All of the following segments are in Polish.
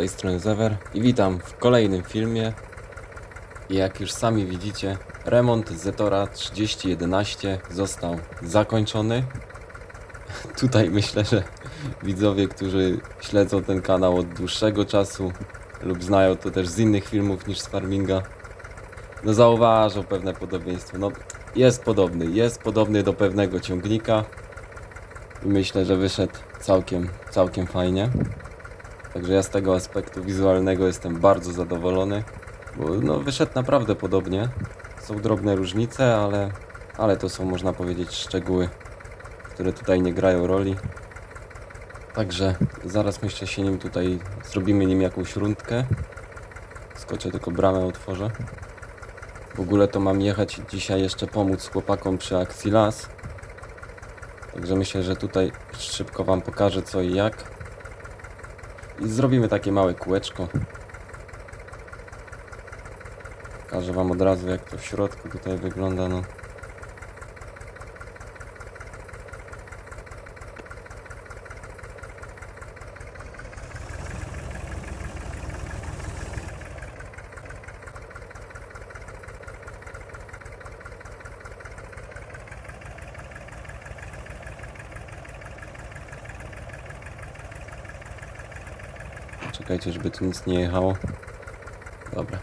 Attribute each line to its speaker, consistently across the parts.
Speaker 1: Tej strony Zewer i witam w kolejnym filmie. Jak już sami widzicie, remont Zetora 3011 został zakończony. Tutaj myślę, że widzowie, którzy śledzą ten kanał od dłuższego czasu lub znają to też z innych filmów niż z farminga, no zauważą pewne podobieństwo. No jest podobny, jest podobny do pewnego ciągnika i myślę, że wyszedł całkiem, całkiem fajnie. Także ja z tego aspektu wizualnego jestem bardzo zadowolony, bo no, wyszedł naprawdę podobnie. Są drobne różnice, ale, ale to są można powiedzieć szczegóły, które tutaj nie grają roli. Także zaraz myślę się nim tutaj, zrobimy nim jakąś rundkę. Skoczę tylko bramę otworzę. W ogóle to mam jechać dzisiaj jeszcze pomóc chłopakom przy akcji las. Także myślę, że tutaj szybko wam pokażę co i jak. I zrobimy takie małe kółeczko. Pokażę wam od razu jak to w środku tutaj wygląda, no. Czekajcie, żeby tu nic nie jechało. Dobra.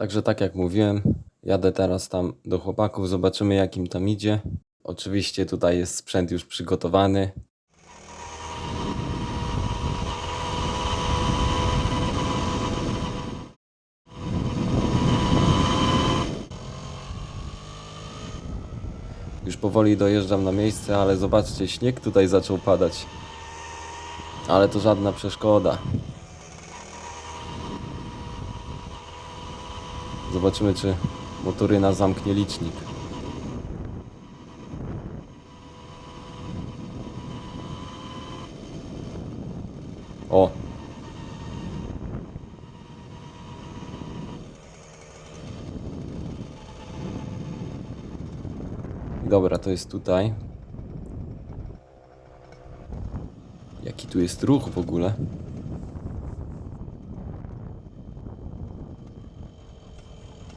Speaker 1: Także tak jak mówiłem, jadę teraz tam do chłopaków, zobaczymy jak im tam idzie. Oczywiście tutaj jest sprzęt już przygotowany. Już powoli dojeżdżam na miejsce, ale zobaczcie, śnieg tutaj zaczął padać. Ale to żadna przeszkoda. Zobaczymy, czy motoryna zamknie licznik. O! Dobra, to jest tutaj. Jaki tu jest ruch w ogóle?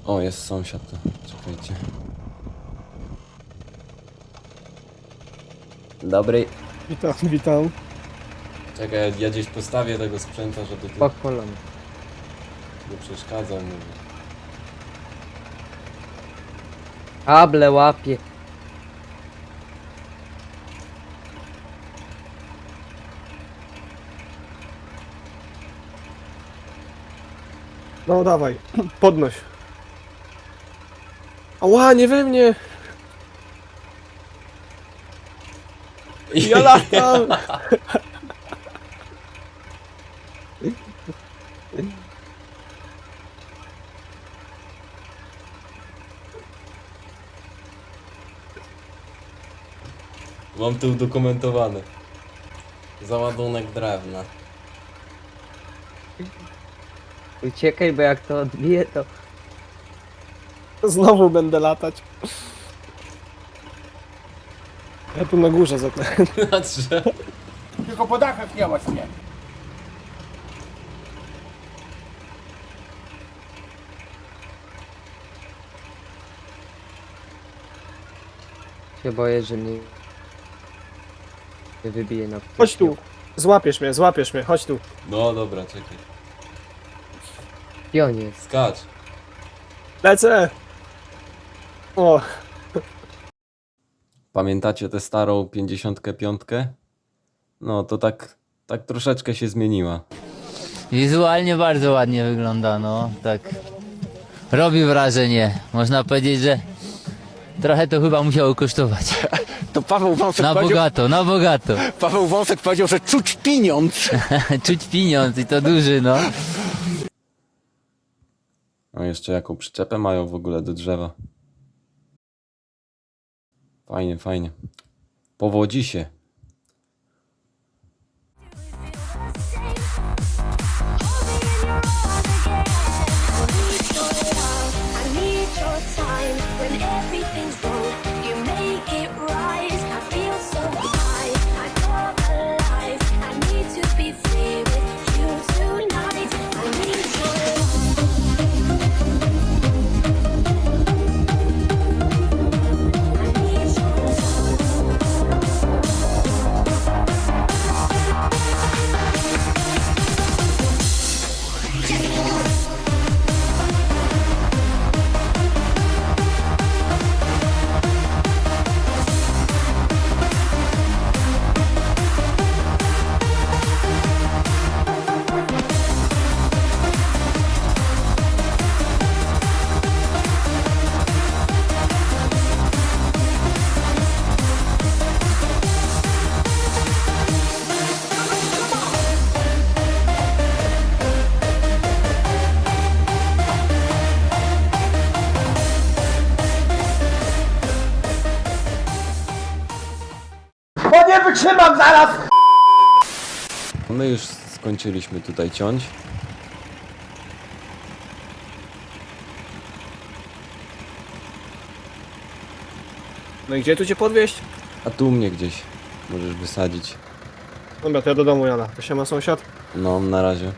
Speaker 1: O, jest sąsiad, to czekajcie. Dobry.
Speaker 2: Witam, witam.
Speaker 1: Czekaj, ja gdzieś postawię tego sprzęta, żeby tu
Speaker 3: Pochwalony.
Speaker 1: nie przeszkadzał mu.
Speaker 3: Kable łapie.
Speaker 2: No dawaj, podnoś. Ała, nie we mnie! Ja latam!
Speaker 1: Mam to udokumentowane. Załadunek drewna.
Speaker 3: Uciekaj, bo jak to odbije, to
Speaker 2: Znowu będę latać. Ja tu na górze zaklęłem.
Speaker 1: Na drzewo.
Speaker 4: Tylko po dachach nie mnie.
Speaker 3: się boję, że mnie nie wybije na
Speaker 2: Chodź tu. Złapiesz mnie, złapiesz mnie, chodź tu.
Speaker 1: No dobra, czekaj.
Speaker 3: Pionie.
Speaker 1: Skacz.
Speaker 2: Lecę! O,
Speaker 1: Pamiętacie tę starą 55? No to tak, tak troszeczkę się zmieniła.
Speaker 5: Wizualnie bardzo ładnie wygląda, no tak. Robi wrażenie. Można powiedzieć, że trochę to chyba musiało kosztować.
Speaker 4: To Paweł Wąsek,
Speaker 5: Na
Speaker 4: powiedział,
Speaker 5: bogato, na bogato.
Speaker 4: Paweł Wąsek powiedział, że czuć pieniądz.
Speaker 5: Czuć pieniądz i to duży, no.
Speaker 1: A jeszcze jaką przyczepę mają w ogóle do drzewa. Fajnie, fajnie. Powodzi się.
Speaker 4: Wytrzymam zaraz!
Speaker 1: My już skończyliśmy tutaj ciąć.
Speaker 2: No i gdzie tu cię podwieźć?
Speaker 1: A tu mnie gdzieś możesz wysadzić.
Speaker 2: Dobra, to ja do domu jadę. To się ma sąsiad?
Speaker 1: No, na razie.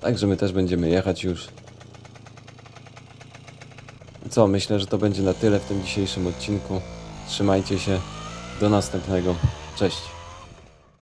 Speaker 1: Także my też będziemy jechać już. Co, myślę, że to będzie na tyle w tym dzisiejszym odcinku. Trzymajcie się. Do następnego. Cześć.